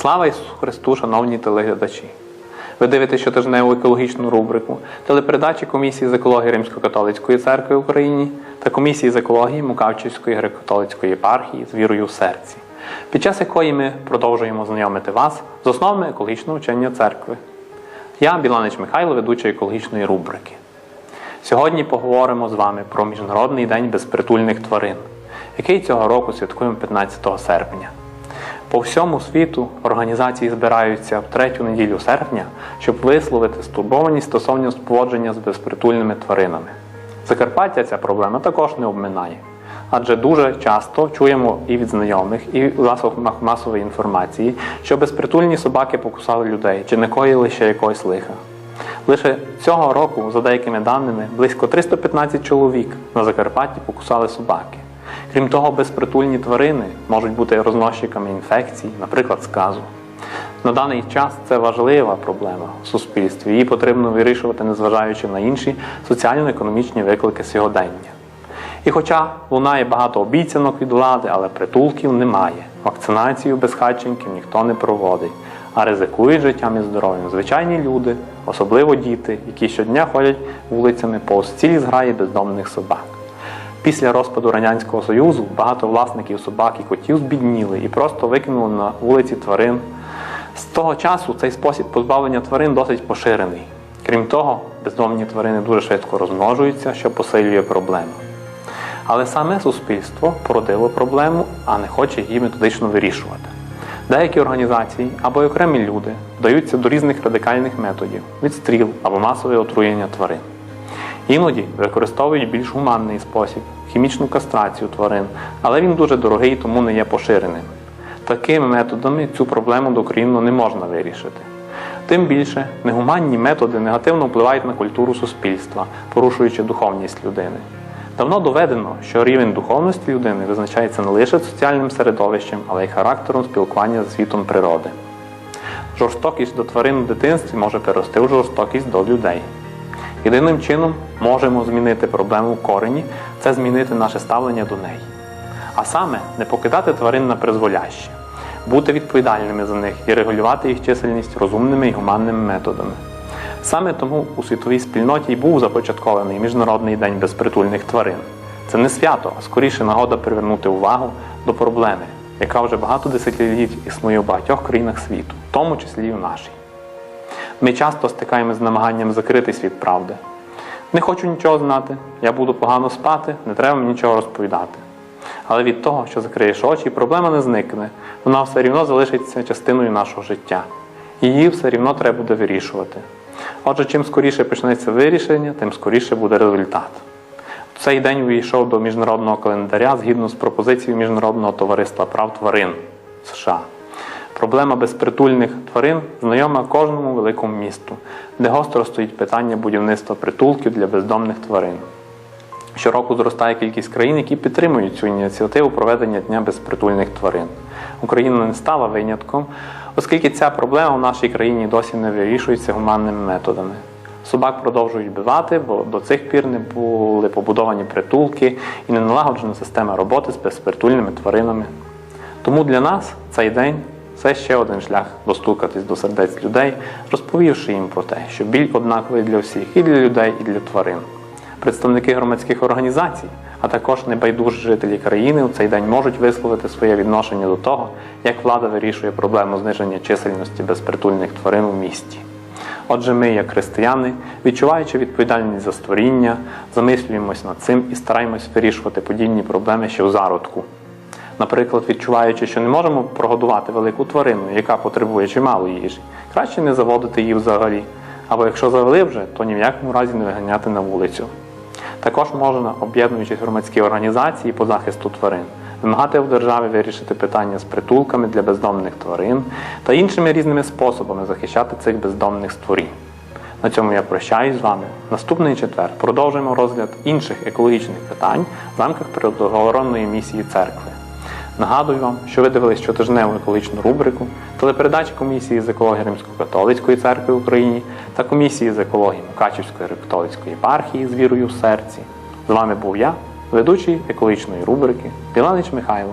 Слава Ісусу Христу, шановні телеглядачі! Ви дивитесь щотижневу екологічну рубрику телепередачі Комісії з екології Римсько-католицької церкви в Україні та Комісії з екології Мукавчівської греко-католицької єпархії з вірою в серці, під час якої ми продовжуємо знайомити вас з основами екологічного вчення церкви. Я, Біланич Михайло, ведучий екологічної рубрики. Сьогодні поговоримо з вами про Міжнародний день безпритульних тварин, який цього року святкуємо 15 серпня. По всьому світу організації збираються в третю неділю серпня, щоб висловити стурбованість стосовно поводження з безпритульними тваринами. Закарпаття ця проблема також не обминає, адже дуже часто чуємо і від знайомих, і в засобах масової інформації, що безпритульні собаки покусали людей чи не коїли ще якогось лиха. Лише цього року, за деякими даними, близько 315 чоловік на Закарпатті покусали собаки. Крім того, безпритульні тварини можуть бути розносчиками інфекцій, наприклад, сказу. На даний час це важлива проблема в суспільстві. Її потрібно вирішувати, незважаючи на інші соціально-економічні виклики сьогодення. І хоча лунає багато обіцянок від влади, але притулків немає. Вакцинацію безхатченків ніхто не проводить, а ризикують життям і здоров'ям звичайні люди, особливо діти, які щодня ходять вулицями повз цілі зграї бездомних собак. Після розпаду Радянського Союзу багато власників собак і котів збідніли і просто викинули на вулиці тварин. З того часу цей спосіб позбавлення тварин досить поширений. Крім того, бездомні тварини дуже швидко розмножуються, що посилює проблему. Але саме суспільство породило проблему, а не хоче її методично вирішувати. Деякі організації або окремі люди вдаються до різних радикальних методів відстріл або масове отруєння тварин. Іноді використовують більш гуманний спосіб хімічну кастрацію тварин, але він дуже дорогий, тому не є поширеним. Такими методами цю проблему докорінно не можна вирішити. Тим більше негуманні методи негативно впливають на культуру суспільства, порушуючи духовність людини. Давно доведено, що рівень духовності людини визначається не лише соціальним середовищем, але й характером спілкування з світом природи. Жорстокість до тварин у дитинстві може перерости в жорстокість до людей. Єдиним чином можемо змінити проблему в корені це змінити наше ставлення до неї. А саме не покидати тварин на призволяще, бути відповідальними за них і регулювати їх чисельність розумними і гуманними методами. Саме тому у світовій спільноті й був започаткований Міжнародний день безпритульних тварин. Це не свято, а скоріше нагода привернути увагу до проблеми, яка вже багато десятиліть існує в багатьох країнах світу, в тому числі і в нашій. Ми часто стикаємося з намаганням закритись від правди. Не хочу нічого знати, я буду погано спати, не треба мені нічого розповідати. Але від того, що закриєш очі, проблема не зникне, вона все рівно залишиться частиною нашого життя. Її все рівно треба буде вирішувати. Отже, чим скоріше почнеться вирішення, тим скоріше буде результат. Цей день увійшов до міжнародного календаря згідно з пропозицією Міжнародного товариства прав тварин США. Проблема безпритульних тварин знайома кожному великому місту, де гостро стоїть питання будівництва притулків для бездомних тварин. Щороку зростає кількість країн, які підтримують цю ініціативу проведення Дня безпритульних тварин. Україна не стала винятком, оскільки ця проблема в нашій країні досі не вирішується гуманними методами. Собак продовжують вбивати, бо до цих пір не були побудовані притулки і не налагоджена система роботи з безпритульними тваринами. Тому для нас цей день це ще один шлях достукатись до сердець людей, розповівши їм про те, що біль однаковий для всіх, і для людей, і для тварин. Представники громадських організацій, а також небайдужі жителі країни у цей день можуть висловити своє відношення до того, як влада вирішує проблему зниження чисельності безпритульних тварин у місті. Отже, ми, як християни, відчуваючи відповідальність за створіння, замислюємось над цим і стараємось вирішувати подібні проблеми ще в зародку. Наприклад, відчуваючи, що не можемо прогодувати велику тварину, яка потребує чимало їжі, краще не заводити її взагалі. Або якщо завели вже, то ні в якому разі не виганяти на вулицю. Також можна, об'єднуючись громадські організації по захисту тварин, вимагати в державі вирішити питання з притулками для бездомних тварин та іншими різними способами захищати цих бездомних створінь. На цьому я прощаюсь з вами. Наступний четвер продовжуємо розгляд інших екологічних питань в рамках природоохоронної місії церкви. Нагадую вам, що ви дивились щотижневу екологічну рубрику, телепередачі комісії з екології Римсько-католицької церкви в Україні та комісії з екології Мукачівської католицької єпархії з вірою в серці. З вами був я, ведучий екологічної рубрики Біланич Михайло.